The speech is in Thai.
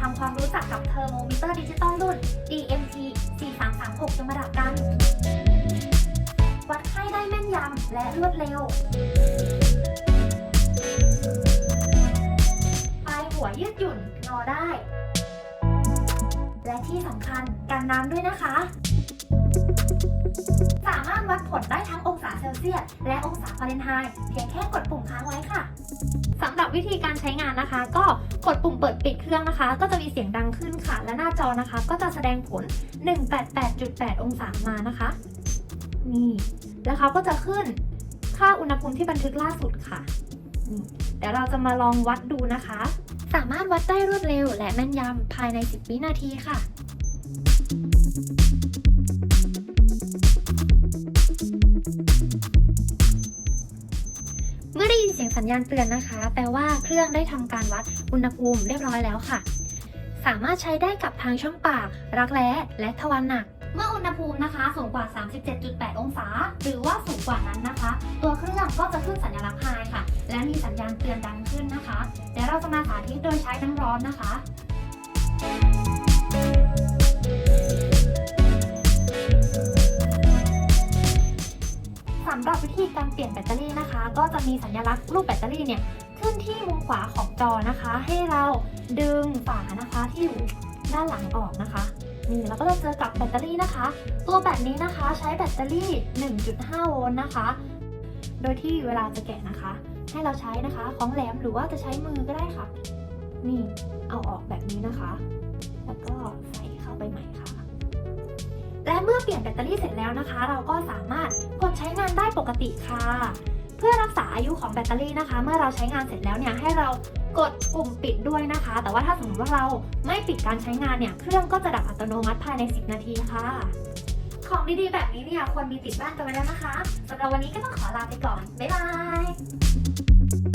ทำความรู้จักกับเทอร์โมมิเตอร์ดิจิตอลรุ่น DMT 4336ยมาดับกัน วัดไข้ได้แม่นยำและรวดเร็ว ปลายหัวยืดหยุ่นงอได้ และที่สำคัญกันน้ำด้วยนะคะ เซียสและองศาฟาเรนไฮต์เพียงแค่กดปุ่มค้างไว้ค่ะสำหรับวิธีการใช้งานนะคะ ก็กดปุ่มเปิดปิดเครื่องนะคะ ก็จะมีเสียงดังขึ้นค่ะ และหน้าจอนะคะ ก็จะแสดงผล 188.8 องศามานะคะนี่แล้วเขาก็จะขึ้นค่าอุณหภูมิที่บันทึกล่าสุดค่ะนี่เดี๋ยวเราจะมาลองวัดดูนะคะ สามารถวัดได้รวดเร็วและแม่นยำภายใน 10 วินาทีค่ะ เมื่อได้ยินเสียงสัญญาณเตือนนะคะ แปลว่าเครื่องได้ทำการวัดอุณหภูมิเรียบร้อยแล้วค่ะ สามารถใช้ได้กับทางช่องปาก รักแร้และทวารหนัก เมื่ออุณหภูมินะคะ สูงกว่า 37.8 องศา หรือว่าสูงกว่านั้นนะคะ ตัวเครื่องก็จะขึ้นสัญลักษณ์ไฮค่ะ และมีสัญญาณเตือนดังขึ้นนะคะ เดี๋ยวเราจะมาสาธิตโดยใช้น้ำร้อนนะคะ สำหรับวิธีการเปลี่ยนแบตเตอรี่นะคะ ก็จะมีสัญลักษณ์รูปแบตเตอรี่เนี่ยขึ้นที่มุมขวาของจอนะคะ ให้เราดึงฝานะคะที่อยู่ด้านหลังออกนะคะนี่เราก็จะเจอกับแบตเตอรี่นะคะ ตัวแบตนี้นะคะใช้แบตเตอรี่ 1.5 โวลต์นะคะ โดยที่เวลาจะแกะนะคะ ให้เราใช้นะคะของแหลมหรือว่าจะใช้มือก็ได้ค่ะ นี่เอาออกแบบนี้นะคะ แล้วก็ใส่เข้าไปใหม่ค่ะ และเมื่อเปลี่ยนแบตเตอรี่เสร็จแล้วนะคะ เราก็สามารถ กติค่ะ เพื่อรักษาอายุของแบตเตอรี่นะคะ เมื่อเราใช้งานเสร็จแล้วเนี่ยให้เรากดปุ่มปิดด้วยนะคะ แต่ว่าถ้าสมมติว่าเราไม่ปิดการใช้งานเนี่ย เครื่องก็จะดับอัตโนมัติภายใน 10 นาทีค่ะ ของดีๆแบบนี้เนี่ยควรมีติดบ้านกันไว้แล้วนะคะสำหรับวันนี้ก็ต้องขอลาไปก่อน บ๊ายบาย